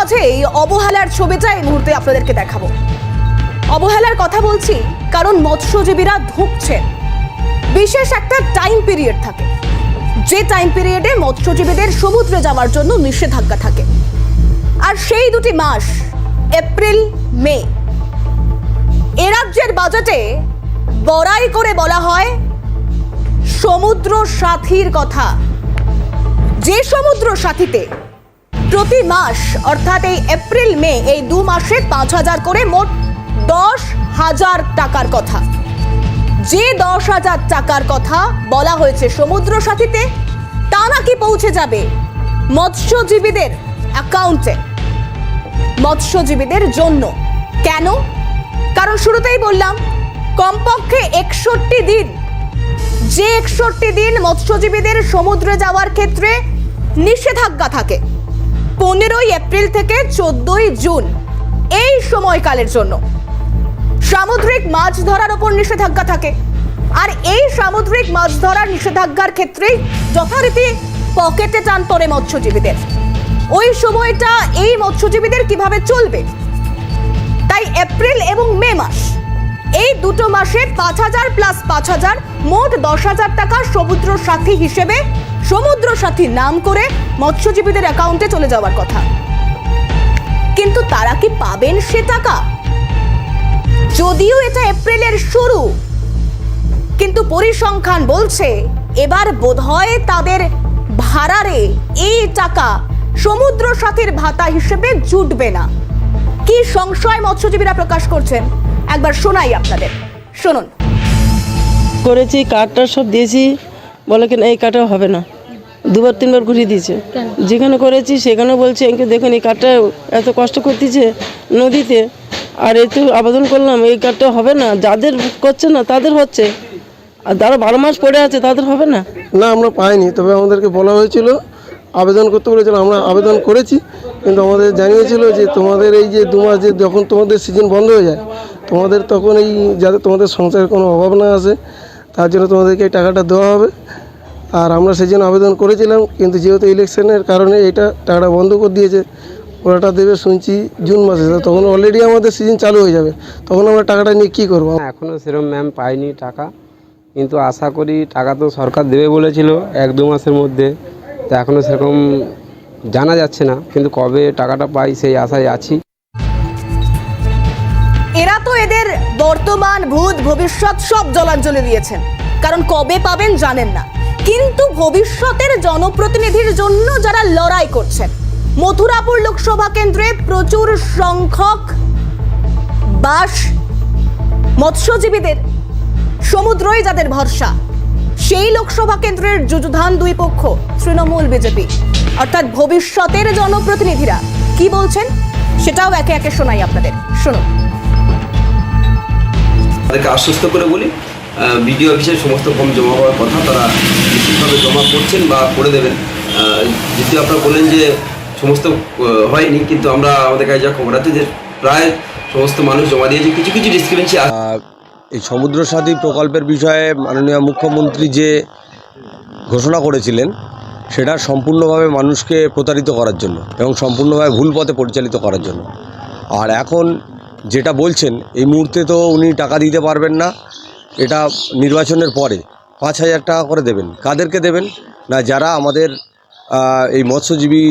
মাঝেই অবহেলার ছবিটা এই মুহূর্তে আপনাদেরকে দেখাবো। অবহেলার কথা বলছি কারণ মৎস্যজীবীরা ধুঁকছেন বিশেষ একটা টাইম পিরিয়ড থাকে। যে টাইম পিরিয়ডে মৎস্যজীবীদের সমুদ্রে যাওয়ার জন্য নিষেধাজ্ঞা থাকে। আর সেই দুটি মাস, এপ্রিল, মে, এ রাজ্যের বাজেটে বড়াই করে বলা হয় সমুদ্র সাথীর কথা। যে সমুদ্র সাথীতে প্রতি মাস, অর্থাৎ এই এপ্রিল, মে, এই দু মাসে পাঁচ হাজার করে মোট দশ হাজার টাকার কথা। যে দশ হাজার টাকার কথা বলা হয়েছে সমুদ্র সাথীতে, তা নাকি পৌঁছে যাবে মৎস্যজীবীদের অ্যাকাউন্টে, মৎস্যজীবীদের জন্য। কেন? কারণ শুরুতেই বললাম, কমপক্ষে একষট্টি দিন, যে একষট্টি দিন মৎস্যজীবীদের সমুদ্রে যাওয়ার ক্ষেত্রে নিষেধাজ্ঞা থাকে। পনেরোই এপ্রিল থেকে চোদ্দই জুন এই সময়কালের জন্য। সামুদ্রিক মাছ ধরার ওপর নিষেধাজ্ঞা থাকে। আর এই সামুদ্রিক মাছ ধরার নিষেধাজ্ঞার ক্ষেত্রেই যথারীতি পকেটে টান পড়ে মৎস্যজীবীদের। ওই সময়টা এই মৎস্যজীবীদের কীভাবে চলবে? তাই এপ্রিল এবং মে মাস, এই দুটো মাসে পাঁচ হাজার প্লাস পাঁচ হাজার মোট দশ হাজার টাকা সমুদ্র সাথী হিসেবে সমুদ্র সাথী নাম করে মৎস্যজীবীদের অ্যাকাউন্টে চলে যাওয়ার কথা। কিন্তু তারা কি পাবেন সে টাকা? যদিও এটা এপ্রিলের শুরু, কিন্তু পরিসংখ্যান বলছে এবার বোধহয় তাদের ভাড়ারে এই টাকা সমুদ্র সাথীর ভাতা হিসেবে জুটবে না। কি সংশয় মৎস্যজীবীরা প্রকাশ করছেন? একবার শোনাই আপনাদের। শুনুন। করেছি, কার্ডটা সব দিয়েছি। বলে কিনা এই কার্ডটা হবে না। দুবার তিনবার ঘুরিয়ে দিয়েছে। যেখানে করেছি সেখানে বলছে একে দেখুন এই কার্ডটা এত কষ্ট করতেছে নদীতে আর এই তো আবেদন করলাম এই কার্ডটা হবে না যাদের করছে না তাদের হচ্ছে। আর যারা বারো মাস পড়ে আছে তাদের হবে না? না আমরা পাইনি তবে আমাদেরকে বলা হয়েছিল আবেদন করতে বলেছিল আমরা আবেদন করেছি কিন্তু আমাদের জানিয়েছিল যে তোমাদের এই যে দু মাস যে যখন তোমাদের সিজন বন্ধ হয়ে যায় তোমাদের তখন এই যাতে তোমাদের সংসারের কোনো অভাব না আসে তার জন্য তোমাদেরকে এই টাকাটা দেওয়া হবে। আর আমরা সেই জন্য আবেদন করেছিলাম কিন্তু যেহেতু ইলেকশনের কারণে এটা টাকাটা বন্ধ করে দিয়েছে ওরাটা দেবে শুনছি জুন মাসে তখন অলরেডি আমাদের সিজন চালু হয়ে যাবে তখন আমরা টাকাটা নিয়ে কী করব? না, এখনও সেরকম ম্যাম পাইনি টাকা কিন্তু আশা করি টাকা তো সরকার দেবে বলেছিল এক দু মাসের মধ্যে তো এখনও সেরকম জানা যাচ্ছে না কিন্তু কবে টাকাটা পাই সেই আশায় আছি। এরা তো এদের বর্তমান ভূত ভবিষ্যৎ সব জলাঞ্জলি দিয়েছেন কারণ কবে পাবেন জানেন না। কিন্তু ভবিষ্যতের জনপ্রতিনিধির জন্য যারা লড়াই করছেন, মথুরাপুর লোকসভা কেন্দ্রে প্রচুর সংখ্যক বাস মৎস্যজীবীদের, সমুদ্রই যাদের ভরসা, সেই লোকসভা কেন্দ্রের যুযুধান দুই পক্ষ, তৃণমূল বিজেপি। অর্থাৎ ভবিষ্যতের জনপ্রতিনিধিরা কি বলছেন, সেটাও একে একে শোনাই আপনাদের। শুনুন। আশ্বস্ত করে বলি বিডিও অফিসের সমস্ত ফর্ম জমা হওয়ার কথা তারা নিশ্চিতভাবে জমা করছেন বা করে দেবেন। যদিও আপনারা বললেন যে সমস্ত হয়নি, কিন্তু আমরা আমাদের কাছে যা খবর আছে যে প্রায় সমস্ত মানুষ জমা দিয়েছে, কিছু কিছু ডিসক্রিপেন্সি এই সমুদ্র সাথী প্রকল্পের বিষয়ে মাননীয় মুখ্যমন্ত্রী যে ঘোষণা করেছিলেন, সেটা সম্পূর্ণভাবে মানুষকে প্রতারিত করার জন্য এবং সম্পূর্ণভাবে ভুল পথে পরিচালিত করার জন্য। আর এখন যেটা বলছেন, এই মুহূর্তে তো উনি টাকা দিতে পারবেন না এটা নির্বাচনের পরে পাঁচ হাজার টাকা করে দেবেন। কাদেরকে দেবেন? না, যারা আমাদের এই মৎস্যজীবী